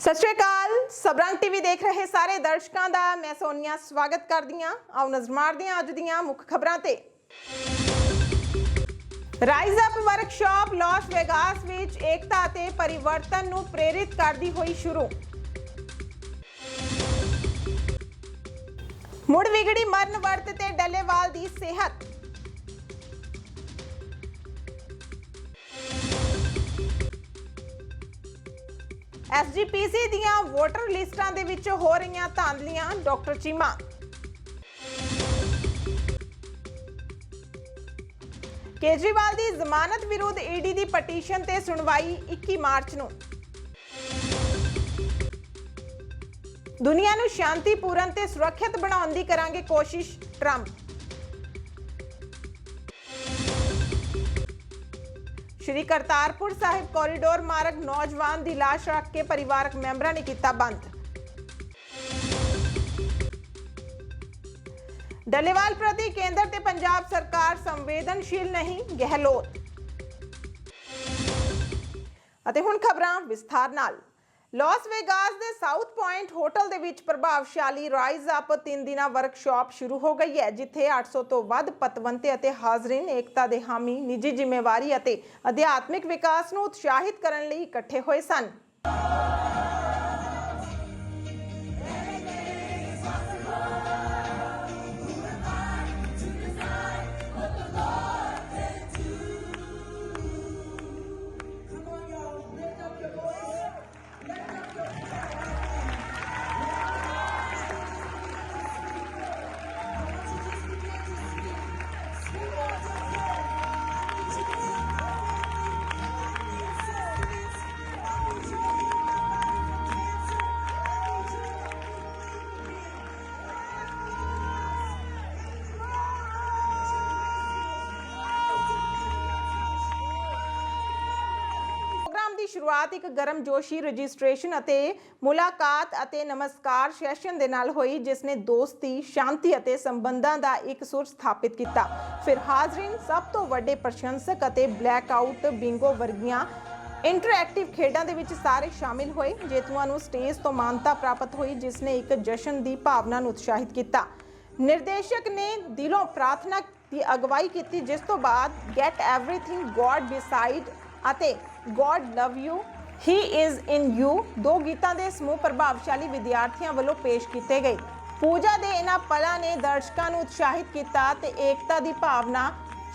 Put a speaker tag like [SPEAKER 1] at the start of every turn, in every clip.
[SPEAKER 1] ਸਤਿ ਸ਼੍ਰੀ ਅਕਾਲ। ਸਬਰੰਗ ਟੀਵੀ ਦੇਖ ਰਹੇ ਸਾਰੇ ਦਰਸ਼ਕਾਂ ਦਾ ਮੈਂ ਸੋਨੀਆ ਸਵਾਗਤ ਕਰਦੀ ਹਾਂ। ਆਓ ਨਜ਼ਰ ਮਾਰਦੇ ਹਾਂ ਅੱਜ ਦੀਆਂ ਮੁੱਖ ਖਬਰਾਂ ਤੇ। Rise up workshop Las Vegas ਵਿੱਚ ਏਕਤਾ ਅਤੇ ਪਰਿਵਰਤਨ ਨੂੰ ਪ੍ਰੇਰਿਤ ਕਰਦੀ ਹੋਈ ਸ਼ੁਰੂ। ਮੁੜ ਵਿਗੜੀ ਮਰਨ ਵਰਤ ਤੇ ਡੱਲੇਵਾਲ ਦੀ ਸਿਹਤ। ਐਸਜੀਪੀਸੀ ਦੀਆਂ ਵੋਟਰ ਲਿਸਟਾਂ ਦੇ ਵਿੱਚ ਹੋ ਰਹੀਆਂ ਧਾਂਦਲੀਆਂ, ਡਾਕਟਰ ਚੀਮਾ। ਕੇਜਰੀਵਾਲ ਦੀ ਜ਼ਮਾਨਤ ਵਿਰੁੱਧ ਈਡੀ ਦੀ ਪਟੀਸ਼ਨ ਤੇ ਸੁਣਵਾਈ 21 ਮਾਰਚ ਨੂੰ। ਦੁਨੀਆ ਨੂੰ ਸ਼ਾਂਤੀਪੂਰਨ ਤੇ ਸੁਰੱਖਿਅਤ ਬਣਾਉਣ ਦੀ ਕਰਾਂਗੇ ਕੋਸ਼ਿਸ਼ ਟਰੰਪ। ਸ਼੍ਰੀ ਕਰਤਾਰਪੁਰ ਸਾਹਿਬ ਕੋਰੀਡੋਰ ਮਾਰਗ ਨੌਜਵਾਨ ਦੀ ਲਾਸ਼ ਰੱਖ ਕੇ ਪਰਿਵਾਰਕ ਮੈਂਬਰਾਂ ਨੇ ਕੀਤਾ ਬੰਦ। ਡੱਲੇਵਾਲ ਪ੍ਰਤੀ ਕੇਂਦਰ ਤੇ ਪੰਜਾਬ ਸਰਕਾਰ ਸੰਵੇਦਨਸ਼ੀਲ ਨਹੀਂ, ਗਹਿਲੋਤ। ਅਤੇ ਹੁਣ ਖਬਰਾਂ ਵਿਸਥਾਰ ਨਾਲ। ਲਾਸ ਵੇਗਾਸ ਦੇ ਸਾਊਥ ਪੁਆਇੰਟ ਹੋਟਲ ਦੇ ਵਿੱਚ ਪ੍ਰਭਾਵਸ਼ਾਲੀ ਰਾਈਜ਼ ਅਪ 3 ਦਿਨਾ ਵਰਕਸ਼ਾਪ ਸ਼ੁਰੂ ਹੋ ਗਈ ਹੈ, ਜਿੱਥੇ 800 ਤੋਂ ਵੱਧ ਪਤਵੰਤੇ ਅਤੇ ਹਾਜ਼ਰੀਨ ਏਕਤਾ ਦੇ ਹਾਮੀ, ਨਿੱਜੀ ਜ਼ਿੰਮੇਵਾਰੀ ਅਤੇ ਅਧਿਆਤਮਿਕ ਵਿਕਾਸ ਨੂੰ ਉਤਸ਼ਾਹਿਤ ਕਰਨ ਲਈ ਇਕੱਠੇ ਹੋਏ ਸਨ। ਸ਼ੁਰੂਆਤ ਇੱਕ ਗਰਮ ਜੋਸ਼ੀ ਰਜਿਸਟ੍ਰੇਸ਼ਨ ਅਤੇ ਮੁਲਾਕਾਤ ਅਤੇ ਨਮਸਕਾਰ ਸੈਸ਼ਨ ਦੇ ਨਾਲ ਹੋਈ, ਜਿਸ ਨੇ ਦੋਸਤੀ, ਸ਼ਾਂਤੀ ਅਤੇ ਸੰਬੰਧਾਂ ਦਾ ਇੱਕ ਸੁਰ ਸਥਾਪਿਤ ਕੀਤਾ। ਫਿਰ ਹਾਜ਼ਰੀਨ ਸਭ ਤੋਂ ਵੱਡੇ ਪ੍ਰਸ਼ੰਸਕ ਅਤੇ ਬਲੈਕ ਆਊਟ ਬਿੰਗੋ ਵਰਗੀਆਂ ਇੰਟਰੈਕਟਿਵ ਖੇਡਾਂ ਦੇ ਵਿੱਚ ਸਾਰੇ ਸ਼ਾਮਿਲ ਹੋਏ, ਜੇਤੂਆਂ ਨੂੰ ਸਟੇਜ ਤੋਂ ਮਾਨਤਾ ਪ੍ਰਾਪਤ ਹੋਈ, ਜਿਸ ਨੇ ਇੱਕ ਜਸ਼ਨ ਦੀ ਭਾਵਨਾ ਨੂੰ ਉਤਸ਼ਾਹਿਤ ਕੀਤਾ। ਨਿਰਦੇਸ਼ਕ ਨੇ ਦਿਲੋਂ ਪ੍ਰਾਰਥਨਾ ਦੀ ਅਗਵਾਈ ਕੀਤੀ, ਜਿਸ ਤੋਂ ਬਾਅਦ ਗੈਟ ਐਵਰੀਥਿੰਗ ਗੋਡ ਬਿਸਾਈਡ ਅਤੇ God love you he is in you ਦੋ ਗੀਤਾਂ ਦੇ ਸਮੂਹ ਪ੍ਰਭਾਵਸ਼ਾਲੀ ਵਿਦਿਆਰਥੀਆਂ ਵੱਲੋਂ ਪੇਸ਼ ਕੀਤੇ ਗਏ। ਪੂਜਾ ਦੇ ਇਹਨਾਂ ਪਲਾਂ ਨੇ ਦਰਸ਼ਕਾਂ ਨੂੰ ਉਤਸ਼ਾਹਿਤ ਕੀਤਾ ਤੇ ਏਕਤਾ ਦੀ ਭਾਵਨਾ,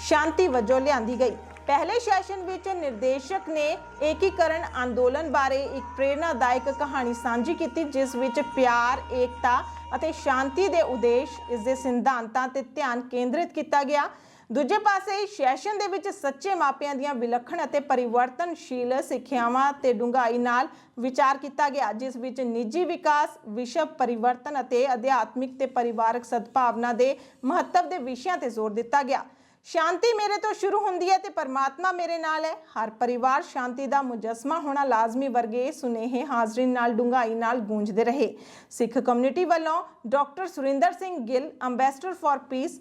[SPEAKER 1] ਸ਼ਾਂਤੀ ਵਜੋਂ ਲਿਆਂਦੀ ਗਈ। ਪਹਿਲੇ ਸੈਸ਼ਨ ਵਿੱਚ ਨਿਰਦੇਸ਼ਕ ਨੇ ਏਕੀਕਰਨ ਅੰਦੋਲਨ ਬਾਰੇ ਇੱਕ ਪ੍ਰੇਰਨਾਦਾਇਕ ਕਹਾਣੀ ਸਾਂਝੀ ਕੀਤੀ, ਜਿਸ ਵਿੱਚ ਪਿਆਰ, ਏਕਤਾ ਅਤੇ ਸ਼ਾਂਤੀ ਦੇ ਉਦੇਸ਼ ਇਸ ਦੇ ਸਿਧਾਂਤਾਂ ਤੇ ਧਿਆਨ ਕੇਂਦਰਿਤ ਕੀਤਾ ਗਿਆ। ਦੂਜੇ ਪਾਸੇ ਸੈਸ਼ਨ ਦੇ ਵਿੱਚ ਸੱਚੇ ਮਾਪਿਆਂ ਦੀਆਂ ਵਿਲੱਖਣ ਅਤੇ ਪਰਿਵਰਤਨਸ਼ੀਲ ਸਿੱਖਿਆਵਾਂ ਤੇ ਡੂੰਘਾਈ ਨਾਲ ਵਿਚਾਰ ਕੀਤਾ ਗਿਆ, ਜਿਸ ਵਿੱਚ ਨਿੱਜੀ ਵਿਕਾਸ, ਵਿਸ਼ਵ ਪਰਿਵਰਤਨ ਅਤੇ ਅਧਿਆਤਮਿਕ ਤੇ ਪਰਿਵਾਰਕ ਸਦਭਾਵਨਾ ਦੇ ਮਹੱਤਵ ਦੇ ਵਿਸ਼ਿਆਂ ਤੇ ਜ਼ੋਰ ਦਿੱਤਾ ਗਿਆ। ਸ਼ਾਂਤੀ ਮੇਰੇ ਤੋਂ ਸ਼ੁਰੂ ਹੁੰਦੀ ਹੈ ਤੇ ਪਰਮਾਤਮਾ ਮੇਰੇ ਨਾਲ ਹੈ। ਹਰ ਪਰਿਵਾਰ ਸ਼ਾਂਤੀ ਦਾ ਮੁਜਸਮਾ ਹੋਣਾ ਲਾਜ਼ਮੀ ਵਰਗੇ ਸੁਨੇਹੇ ਹਾਜ਼ਰੀਨ ਨਾਲ, ਡੂੰਘਾਈ ਨਾਲ ਗੂੰਜਦੇ ਰਹੇ। ਸਿੱਖ ਕਮਿਊਨਿਟੀ ਵੱਲੋਂ doctor Surinder Singh Gill ambassador for peace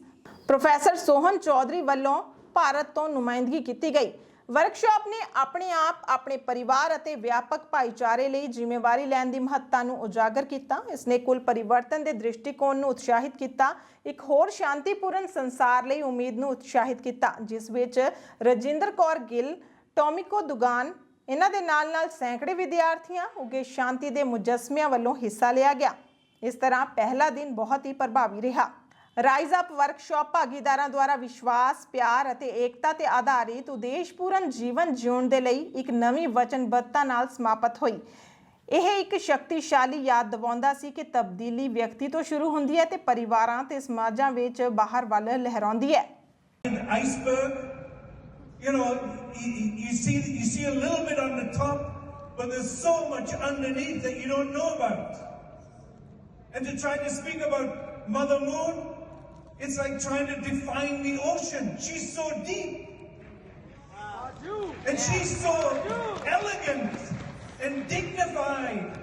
[SPEAKER 1] professor Sohan Chaudhary ਵੱਲੋਂ ਭਾਰਤ ਤੋਂ ਨੁਮਾਇੰਦਗੀ ਕੀਤੀ ਗਈ। ਵਰਕਸ਼ਾਪ ਨੇ ਆਪਣੇ ਆਪ, ਆਪਣੇ ਪਰਿਵਾਰ ਅਤੇ ਵਿਆਪਕ ਭਾਈਚਾਰੇ ਲਈ ਜ਼ਿੰਮੇਵਾਰੀ ਲੈਣ ਦੀ ਮਹੱਤਤਾ ਨੂੰ ਉਜਾਗਰ ਕੀਤਾ। ਇਸ ਨੇ ਕੁੱਲ ਪਰਿਵਰਤਨ ਦੇ ਦ੍ਰਿਸ਼ਟੀਕੋਣ ਨੂੰ ਉਤਸ਼ਾਹਿਤ ਕੀਤਾ। ਇੱਕ ਹੋਰ ਸ਼ਾਂਤੀਪੂਰਨ ਸੰਸਾਰ ਲਈ ਉਮੀਦ ਨੂੰ ਉਤਸ਼ਾਹਿਤ ਕੀਤਾ, ਜਿਸ ਵਿੱਚ ਰਜਿੰਦਰ ਕੌਰ ਗਿੱਲ, ਟੋਮਿਕੋ ਦੁਗਾਨ, ਇਹਨਾਂ ਦੇ ਨਾਲ ਨਾਲ ਸੈਂਕੜੇ ਵਿਦਿਆਰਥੀਆਂ ਉਗੇ ਸ਼ਾਂਤੀ ਦੇ ਮੁਜਸਮਿਆਂ ਵੱਲੋਂ ਹਿੱਸਾ ਲਿਆ ਗਿਆ। ਇਸ ਤਰ੍ਹਾਂ ਪਹਿਲਾ ਦਿਨ ਬਹੁਤ ਹੀ ਪ੍ਰਭਾਵੀ ਰਿਹਾ। ਰਾਈਜ਼ ਅਪ ਵਰਕਸ਼ਾਪ ਭਾਗੀਦਾਰਾਂ ਦੁਆਰਾ ਵਿਸ਼ਵਾਸ, ਪਿਆਰ ਅਤੇ ਏਕਤਾ ਤੇ ਆਧਾਰਿਤ ਉਦੇਸ਼ਪੂਰਨ ਜੀਵਨ ਜਿਉਣ ਦੇ ਲਈ ਇੱਕ ਨਵੀਂ ਵਚਨਬੱਧਤਾ ਨਾਲ ਸਮਾਪਤ ਹੋਈ। ਇਹ ਇੱਕ ਸ਼ਕਤੀਸ਼ਾਲੀ ਯਾਦ ਦਿਵਾਉਂਦਾ ਸੀ ਕਿ ਤਬਦੀਲੀ ਵਿਅਕਤੀ ਤੋਂ ਸ਼ੁਰੂ ਹੁੰਦੀ ਹੈ ਤੇ ਪਰਿਵਾਰਾਂ ਤੇ ਸਮਾਜਾਂ ਵਿੱਚ ਬਾਹਰ ਵੱਲ ਲਹਿਰਾਉਂਦੀ ਹੈ।
[SPEAKER 2] You know, you see you see a little bit on the top, but there's so much underneath that you don't know about. And to try to speak about Mother Moon, it's like trying to define the ocean. She's so deep. And she's so elegant and dignified.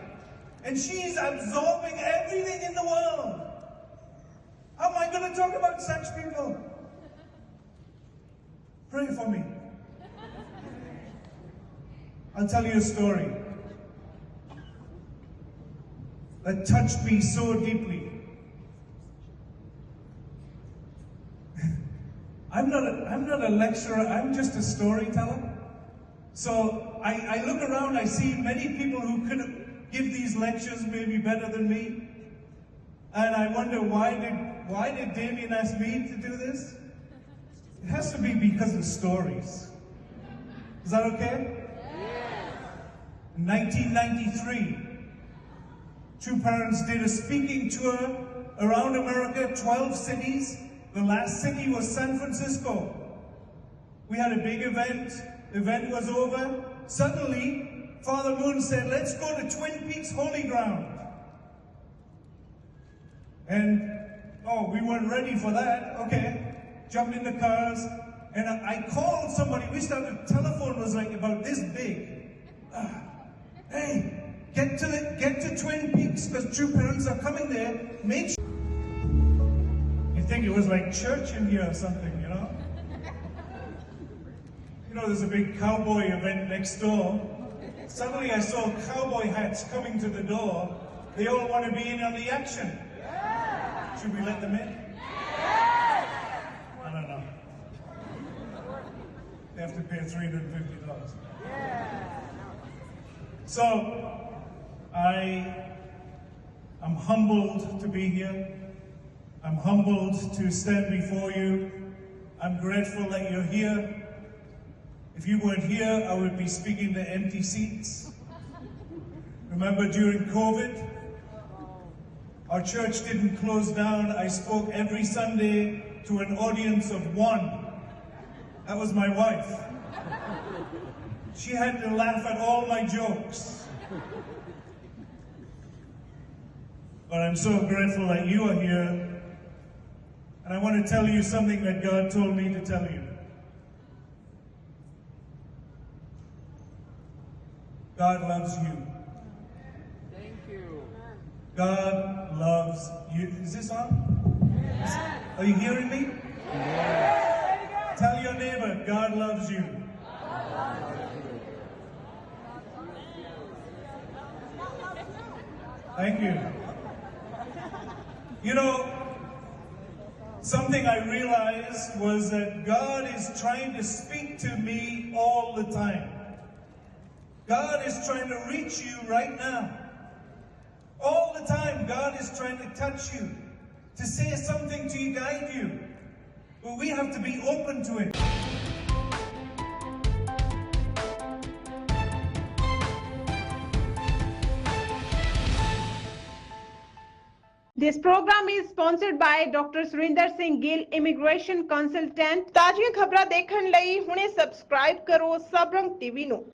[SPEAKER 2] And she's absorbing everything in the world. How am I going to talk about such people? Pray for me. I'll tell you a story. that touched me so deeply. I'm not a, lecturer, I'm just a storyteller. So I, I look around, I see many people who could give these lectures maybe better than me. And I wonder why did why did Damien ask me to do this? It has to be because of stories. Is that okay? In 1993, two parents did a speaking tour around America, 12 cities. The last city was San Francisco. We had a big event. Event was over. Suddenly, Father Moon said, let's go to Twin Peaks Holy Ground. And, oh, we weren't ready for that. Okay. Jumped in the cars. And I, I called somebody. We started, telephone was like about this big. Ah, hey, get to the, get to Twin Peaks because true parents are coming there. Make sure. You think it was like church in here or something, you know? There's a big cowboy event next door. Suddenly I saw cowboy hats coming to the door. They all want to be in on the action. Should we let them in? I don't know. They have to pay $350. So, I am humbled to be here. I'm humbled to stand before you. I'm grateful that you're here. If you weren't here, I would be speaking to empty seats. Remember during COVID, our church didn't close down. I spoke every Sunday to an audience of one. That was my wife. She had to laugh at all my jokes. But I'm so grateful that you are here. And I want to tell you something that God told me to tell you. God loves you.
[SPEAKER 3] Thank you.
[SPEAKER 2] God loves you. Is this on? Are you hearing me? Tell your neighbor, God loves you. Thank you. You know, something I realized was that God is trying to speak to me all the time. God is trying to reach you right now. All the time, God is trying to touch you, to say something to you, guide you. But we have to be open to it.
[SPEAKER 1] This program is sponsored by Dr. Surinder Singh Gill Immigration Consultant ਤਾਜ਼ੀਆਂ ਖਬਰਾਂ ਦੇਖਣ ਲਈ ਹੁਣੇ subscribe ਕਰੋ ਸਬਰੰਗ TV ਨੂੰ